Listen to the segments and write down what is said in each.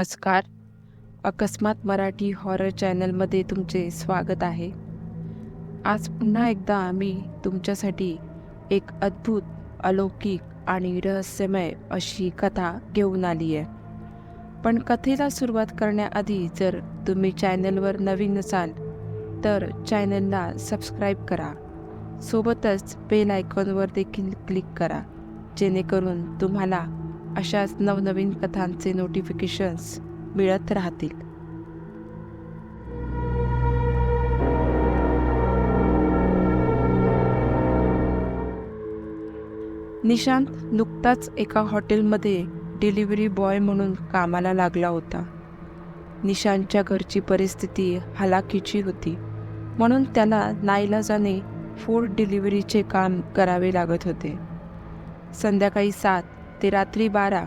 नमस्कार. अकस्मात मराठी हॉरर चॅनलमध्ये तुमचे स्वागत आहे. आज पुन्हा एकदा आम्ही तुमच्यासाठी एक अद्भुत अलौकिक आणि रहस्यमय अशी कथा घेऊन आली आहे पण कथेला सुरुवात करण्याआधी जर तुम्ही चॅनलवर नवीन असाल तर चॅनलला सबस्क्राईब करा. सोबतच बेल आयकॉनवर देखील क्लिक करा जेणेकरून तुम्हाला अशाच नवनवीन कथांचे नोटिफिकेशन्स मिळत राहतील. निशांत नुकताच एका हॉटेलमध्ये डिलिव्हरी बॉय म्हणून कामाला लागला होता. निशांतच्या घरची परिस्थिती हलाखीची होती. म्हणून त्याला नाईलाजाने फूड डिलिव्हरीचे काम करावे लागत होते. संध्याकाळी सात ते रात्री बारा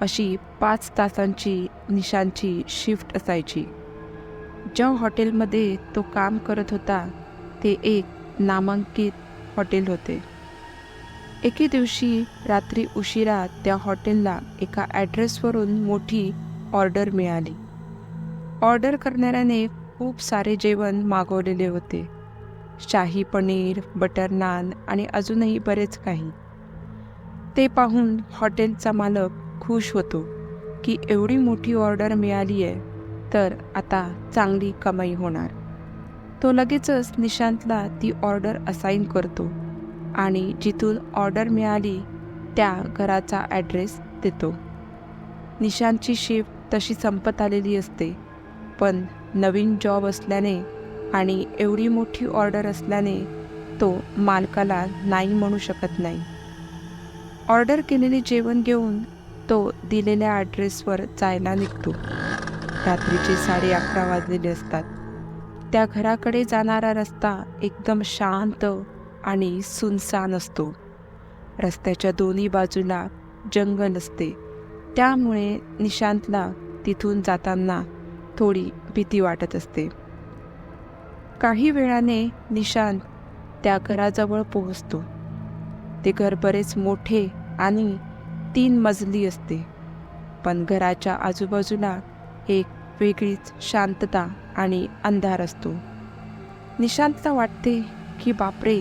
अशी पाच तासांची निशांची शिफ्ट असायची. ज्या हॉटेलमध्ये तो काम करत होता ते एक नामांकित हॉटेल होते. एके दिवशी रात्री उशिरा त्या हॉटेलला एका ॲड्रेसवरून मोठी ऑर्डर मिळाली. ऑर्डर करणाऱ्याने खूप सारे जेवण मागवलेले होते. शाही पनीर बटर नान आणि अजूनही बरेच काही. ते पाहून हॉटेलचा मालक खुश होतो की एवढी मोठी ऑर्डर मिळाली आहे तर आता चांगली कमाई होणार. तो लगेचच निशांतला ती ऑर्डर असाईन करतो आणि जिथून ऑर्डर मिळाली त्या घराचा ॲड्रेस देतो. निशांतची शिफ्ट तशी संपत आलेली असते पण नवीन जॉब असल्याने आणि एवढी मोठी ऑर्डर असल्याने तो मालकाला नाही म्हणू शकत नाही. ऑर्डर केलेले जेवण घेऊन तो दिलेल्या ॲड्रेसवर जायला निघतो. रात्रीचे साडे अकरा वाजलेले असतात. त्या घराकडे जाणारा रस्ता एकदम शांत आणि सुनसान असतो. रस्त्याच्या दोन्ही बाजूला जंगल असते. त्यामुळे निशांतला तिथून जाताना थोडी भीती वाटत असते. काही वेळाने निशांत त्या घराजवळ पोहोचतो. ते घर बरेच मोठे आणि तीन मजली असते. पण घराच्या आजूबाजूला एक वेगळीच शांतता आणि अंधार असतो. निशांतला वाटते की बापरे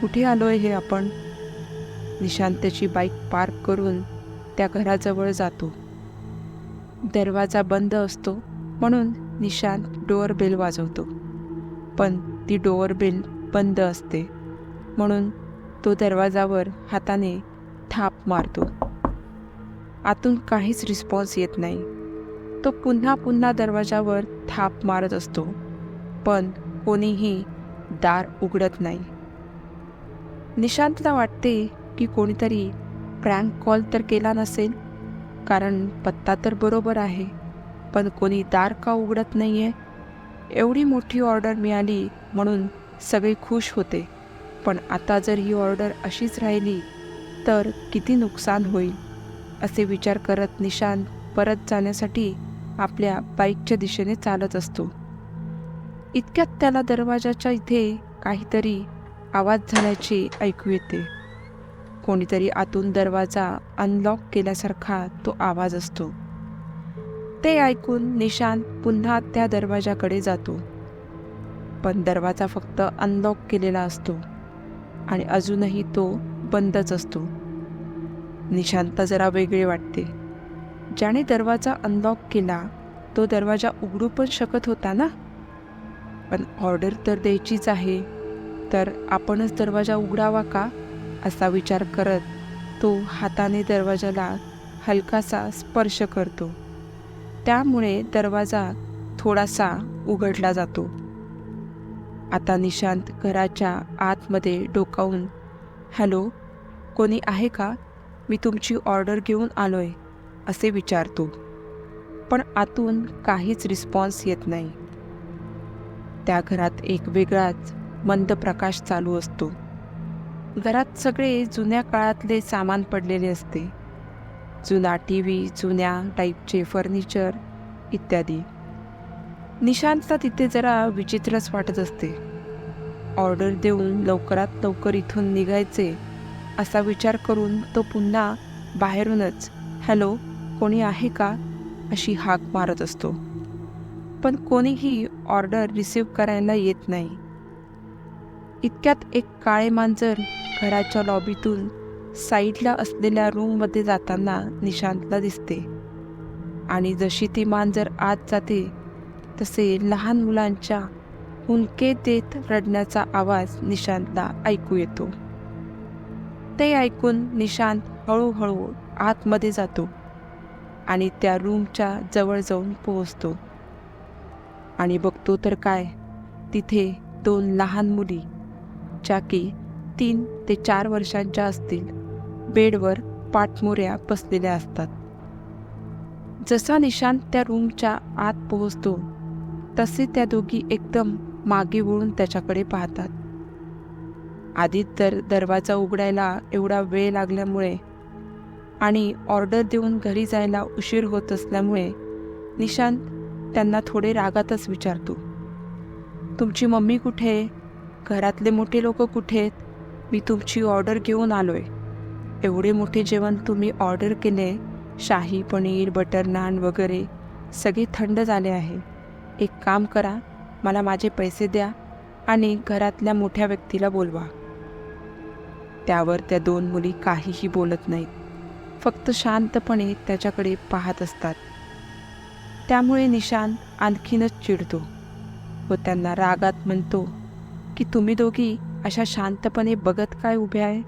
कुठे आलोय हे आपण? निशांतची बाईक पार्क करून त्या घराजवळ जातो. दरवाजा बंद असतो म्हणून निशांत डोअर बेल वाजवतो. पण ती डोअर बेल बंद असते म्हणून तो दरवाजावर हाताने थाप मारतो. आतून काहीच रिस्पॉन्स येत नाही. तो पुन्हा पुन्हा दरवाजावर थाप मारत असतो पण कोणीही दार उघडत नाही. निशांतला वाटते की कोणीतरी प्रँक कॉल तर केला नसेल कारण पत्ता तर बरोबर आहे पण कोणी दार का उघडत नाही आहे एवढी मोठी ऑर्डर मिळाली म्हणून सगळे खुश होते. पण आता जर ही ऑर्डर अशीच राहिली तर किती नुकसान होईल असे विचार करत निशांत परत जाण्यासाठी आपल्या बाईकच्या दिशेने चालत असतो. इतक्यात त्याला दरवाजाच्या इथे काहीतरी आवाज झाल्याचे ऐकू येते. कोणीतरी आतून दरवाजा अनलॉक केल्यासारखा तो आवाज असतो. ते ऐकून निशांत पुन्हा त्या दरवाजाकडे जातो. पण दरवाजा फक्त अनलॉक केलेला असतो. आणि अजूनही तो बंदच असतो. निशांता जरा वेगळे वाटते. ज्याने दरवाजा अनलॉक केला तो दरवाजा उघडू पण शकत होता ना? पण ऑर्डर तर द्यायचीच आहे. तर आपणच दरवाजा उघडावा का? असा विचार करत तो हाताने दरवाजाला हलकासा स्पर्श करतो. त्यामुळे दरवाजा थोडासा उघडला जातो. आता निशांत घराच्या आतमध्ये डोकावून हॅलो कोणी आहे का? मी तुमची ऑर्डर घेऊन आलो आहे असे विचारतो. पण आतून काहीच रिस्पॉन्स येत नाही. त्या घरात एक वेगळाच मंद प्रकाश चालू असतो. घरात सगळे जुन्या काळातले सामान पडलेले असते. जुना टी व्ही जुन्या टाईपचे फर्निचर इत्यादी. निशांतला तिथे जरा विचित्रच वाटत असते. ऑर्डर देऊन लवकरात लवकर इथून निघायचे असा विचार करून तो पुन्हा बाहेरूनच हॅलो कोणी आहे का? अशी हाक मारत असतो. पण कोणीही ऑर्डर रिसीव करायला येत नाही. इतक्यात एक काळे मांजर घराच्या लॉबीतून साईडला असलेल्या रूममध्ये जाताना निशांतला दिसते. आणि जशी ती मांजर आत जाते तसे लहान मुलांच्या हुंके देत रडण्याचा आवाज निशांतला ऐकू येतो. ते ऐकून निशांत हळूहळू आतमध्ये जातो आणि त्या रूमच्या जवळ जाऊन पोहोचतो. आणि बघतो तर काय तिथे दोन लहान मुली ज्या की तीन ते चार वर्षांच्या असतील बेडवर पाठमोऱ्या बसलेल्या असतात. जसा निशांत त्या रूमच्या आत पोहोचतो तसे त्या दोघी एकदम मागे वळून त्याच्याकडे पाहतात. आधी तर दरवाजा उघडायला एवढा वेळ लागल्यामुळे आणि ऑर्डर देऊन घरी जायला उशीर होत असल्यामुळे निशांत त्यांना थोडे रागातच विचारतो. तुमची मम्मी कुठे आहे? घरातले मोठे लोक कुठे आहेत? मी तुमची ऑर्डर घेऊन आलो आहे एवढे मोठे जेवण तुम्ही ऑर्डर केले शाही पनीर बटर नान वगैरे सगळे थंड झाले आहे. एक काम करा मला माझे पैसे द्या आणि घरातल्या मोठ्या व्यक्तीला बोलवा. त्यावर त्या दोन मुली काहीही बोलत नाहीत. फक्त शांतपणे त्याच्याकडे पाहत असतात. त्यामुळे निशांत आणखीनच चिडतो व त्यांना रागात म्हणतो की तुम्ही दोघी अशा शांतपणे बघत काय उभे आहे?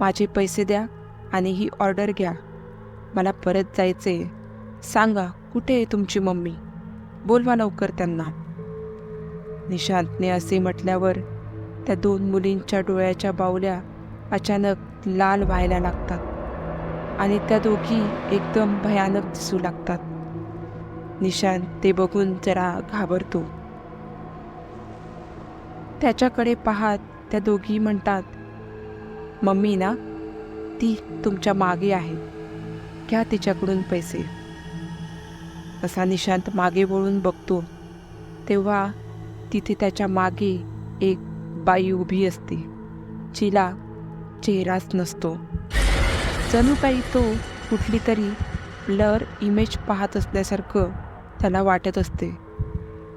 माझे पैसे द्या आणि ही ऑर्डर घ्या. मला परत जायचे सांगा कुठे आहे तुमची मम्मी? बोलवा लवकर त्यांना. निशांतने असे म्हटल्यावर त्या दोन मुलींच्या डोळ्याच्या बावल्या अचानक लाल व्हायला लागतात आणि त्या दोघी एकदम भयानक दिसू लागतात. निशांत ते बघून जरा घाबरतो. त्याच्याकडे पाहत त्या दोघी म्हणतात मम्मी ना ती तुमच्या मागे आहे. घ्या तिच्याकडून पैसे. असा निशांत मागे वळून बघतो तेव्हा तिथे त्याच्यामागे एक बाई उभी असते जिला चेहराच नसतो. जणू काही तो कुठली तरी ब्लर इमेज पाहत असल्यासारखं त्याला वाटत असते.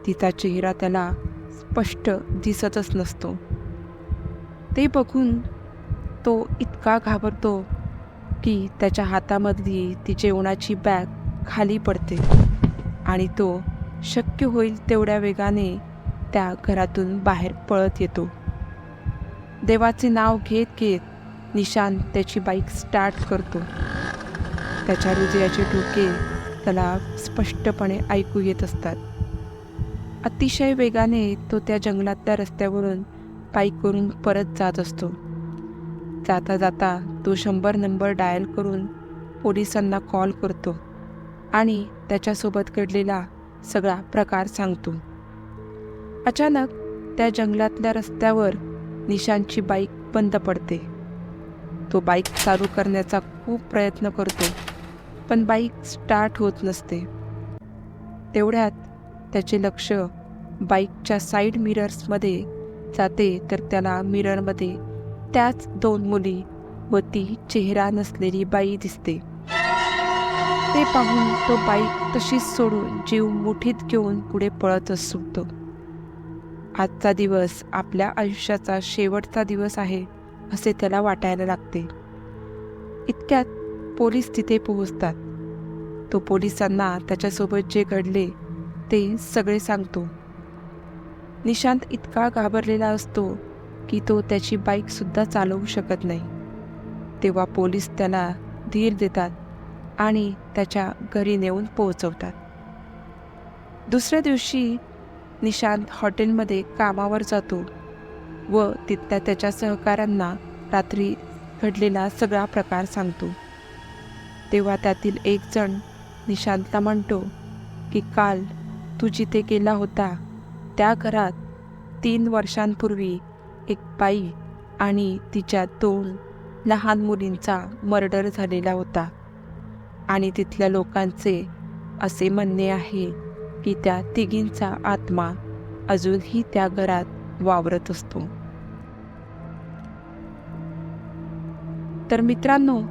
तिचा चेहरा त्याला स्पष्ट दिसतच नसतो. ते बघून तो इतका घाबरतो की त्याच्या हातामधली ती जेवणाची बॅग खाली पडते. आणि तो शक्य होईल तेवढ्या वेगाने त्या घरातून बाहेर पळत येतो. देवाचे नाव घेत घेत निशांत त्याची बाईक स्टार्ट करतो. त्याच्या हृदयाचे ठोके त्याला स्पष्टपणे ऐकू येत असतात. अतिशय वेगाने तो त्या जंगलातल्या रस्त्यावरून बाईकवरून परत जात असतो. जाता जाता तो शंभर नंबर डायल करून पोलिसांना कॉल करतो. आणि त्याच्यासोबत घडलेला सगळा प्रकार सांगतो. अचानक त्या जंगलातल्या रस्त्यावर निशांची बाईक बंद पडते. तो बाईक चालू करण्याचा खूप प्रयत्न करतो पण बाईक स्टार्ट होत नसते. तेवढ्यात त्याचे लक्ष बाईकच्या साईड मिरर्समध्ये जाते तर त्याला मिररमध्ये त्याच दोन मुली व ती चेहरा नसलेली बाई दिसते. ते पाहून तो बाईक तशीच सोडून जीव मुठीत घेऊन पुढे पळतच सुटतो. आजचा दिवस आपल्या आयुष्याचा शेवटचा दिवस आहे असे त्याला वाटायला लागते. इतक्यात पोलीस तिथे पोहोचतात. तो पोलिसांना त्याच्यासोबत जे घडले ते सगळे सांगतो. निशांत इतका घाबरलेला असतो की तो त्याची बाईकसुद्धा चालवू शकत नाही. तेव्हा पोलीस त्याला धीर देतात. आणि त्याच्या घरी नेऊन पोहोचवतात. दुसऱ्या दिवशी निशांत हॉटेलमध्ये कामावर जातो व तिथल्या त्याच्या सहकाऱ्यांना रात्री घडलेला सगळा प्रकार सांगतो. तेव्हा त्यातील एक जण निशांतला म्हणतो की काल तू जिथे गेला होता त्या घरात तीन वर्षांपूर्वी एक बाई आणि तिच्या दोन लहान मुलींचा मर्डर झालेला होता. आणि तिथल्या लोकांचे असे म्हणणे आहे की त्या तिघींचा आत्मा अजूनही त्या घरात वावरत असतो. तर मित्रांनो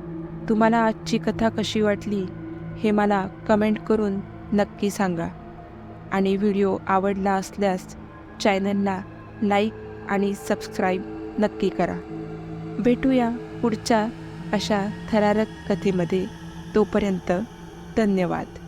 तुम्हाला आजची कथा कशी वाटली हे मला कमेंट करून नक्की सांगा. आणि व्हिडिओ आवडला असल्यास चॅनलला लाईक आणि सबस्क्राईब नक्की करा. भेटूया पुढच्या अशा थरारक कथेमध्ये. तोपर्यंत धन्यवाद.